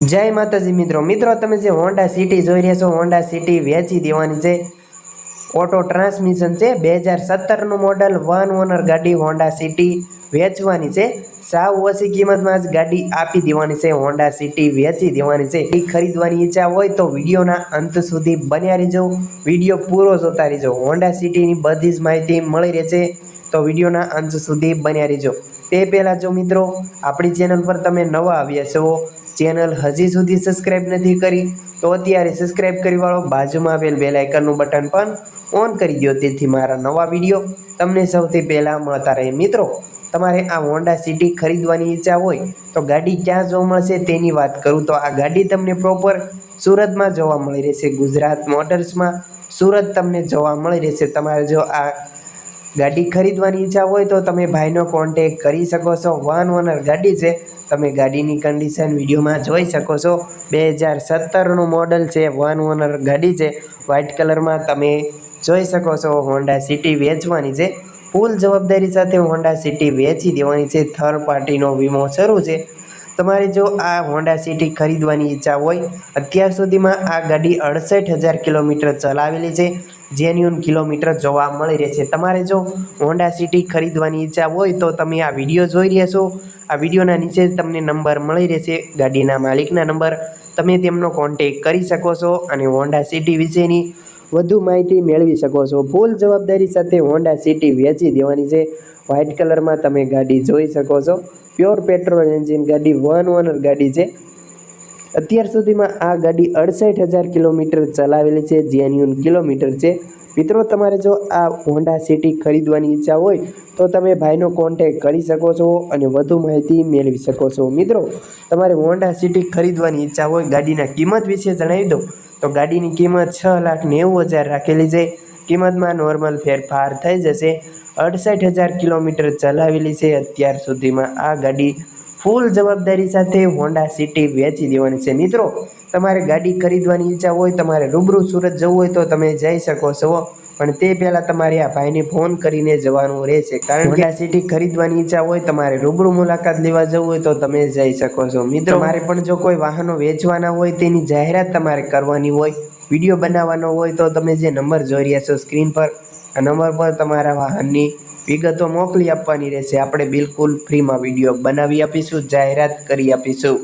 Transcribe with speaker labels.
Speaker 1: જય માતાજી મિત્રો મિત્રો, તમે જે હોન્ડા સિટી જોઈ રહ્યા છો હોન્ડા સિટી વેચી દેવાની છે. ઓટો ટ્રાન્સમિશન છે, બે હજાર સત્તરનું મોડલ વન ઓનર ગાડી હોન્ડા સિટી વેચવાની છે. સાવ ઓછી કિંમતમાં જ ગાડી આપી દેવાની છે હોન્ડા સિટી વેચી દેવાની છે. એ ખરીદવાની ઈચ્છા હોય તો વિડીયોના અંત સુધી બન્યા રહેજો. વીડિયો પૂરો જોતા રહેજો. હોન્ડા સિટીની બધી જ માહિતી મળી રહેશે તો વિડીયોના અંત સુધી બન્યા રહેજો. તે પહેલાં જો મિત્રો, આપણી ચેનલ પર તમે નવા આવ્યા છો ચેનલ હજી સુધી સબસ્ક્રાઇબ નથી કરી, તો અત્યારે સબસ્ક્રાઇબ કરી વાળો, બાજુમાં આવેલ બેલ આઇકનનું બટન પણ ઓન કરી દો તેથી મારા નવા વીડિયો તમને સૌથી પહેલાં મળતા રહે. મિત્રો, તમારે આ હોન્ડા સિટી ખરીદવાની ઈચ્છા હોય, તો ગાડી ક્યાં જોવા મળશે તેની વાત કરું. તો આ ગાડી તમને પ્રોપર સુરતમાં જોવા મળી રહેશે. ગુજરાત મોટર્સમાં સુરત તમને જોવા મળી રહેશે. તમારે જો આ ગાડી ખરીદવાની ઈચ્છા હોય તો તમે ભાઈનો કોન્ટેક કરી શકો છો. વન ઓનર ગાડી છે. તમે ગાડીની કન્ડિશન વિડીયોમાં જોઈ શકો છો. બે હજાર સત્તરનું મોડલ છે. વન ઓનર ગાડી છે. વ્હાઇટ કલરમાં તમે જોઈ શકો છો હોન્ડા સિટી વેચવાની છે. ફૂલ જવાબદારી સાથે હોન્ડા સિટી વેચી દેવાની છે. થર્ડ પાર્ટીનો વીમો શરૂ છે. તમારે જો આ હોન્ડા સિટી ખરીદવાની ઈચ્છા હોય, અત્યાર સુધીમાં આ ગાડી અડસઠ હજાર કિલોમીટર ચલાવેલી છે જેન્યુન કિલોમીટર જોવા મળી રહેશે. તમારે જો હોન્ડા સિટી ખરીદવાની ઈચ્છા હોય તો તમે આ વીડિયો જોઈ રહ્યા છો આ વિડીયોના નીચે તમને નંબર મળી રહેશે, ગાડીના માલિકના નંબર. તમે તેમનો કોન્ટેક કરી શકો છો અને હોન્ડા સિટી વિશેની વધુ માહિતી મેળવી શકો છો. ફૂલ જવાબદારી સાથે હોન્ડા સિટી વેચી દેવાની છે. વ્હાઇટ કલરમાં તમે ગાડી જોઈ શકો છો. પ્યોર પેટ્રોલ એન્જિન ગાડી વન ઓનર ગાડી છે. અત્યાર સુધીમાં આ ગાડી અડસઠ હજાર કિલોમીટર ચલાવેલી છે જેન્યુન કિલોમીટર છે. મિત્રો, તમારે જો આ હોન્ડા સિટી ખરીદવાની ઈચ્છા હોય, તો તમે ભાઈનો કોન્ટેક કરી શકો છો અને વધુ માહિતી મેળવી શકો છો. મિત્રો, તમારે હોન્ડા સિટી ખરીદવાની ઈચ્છા હોય, ગાડીના કિંમત વિશે જણાવી દો તો ગાડીની કિંમત છ લાખ નેવું હજાર રાખેલી છે. કિંમતમાં નોર્મલ ફેરફાર થઈ જશે. અડસઠ હજાર કિલોમીટર ચલાવેલી છે. અત્યાર સુધીમાં આ ગાડી ફૂલ જવાબદારી સાથે હોન્ડા સિટી વેચી દેવાની છે. મિત્રો તમારે ગાડી ખરીદવાની ઈચ્છા હોય તમારે રૂબરૂ સુરત જવું હોય તો તમે જઈ શકો છો. પણ તે પહેલાં તમારે આ ભાઈને ફોન કરીને જવાનું રહેશે. કારણ કે આ સિટી ખરીદવાની ઈચ્છા હોય તમારે રૂબરૂ મુલાકાત લેવા જવું હોય તો તમે જઈ શકો છો. મિત્રો મારે પણ જો કોઈ વાહનો વેચવાના હોય તેની જાહેરાત તમારે કરવાની હોય વીડિયો બનાવવાનો હોય તો તમે જે નંબર જોઈ રહ્યા છો સ્ક્રીન પર આ નંબર પર તમારા વાહનની વિગતો મોકલી આપવાની રહેશે. આપણે બિલકુલ ફ્રીમાં વીડિયો બનાવી આપીશું, જાહેરાત કરી આપીશું.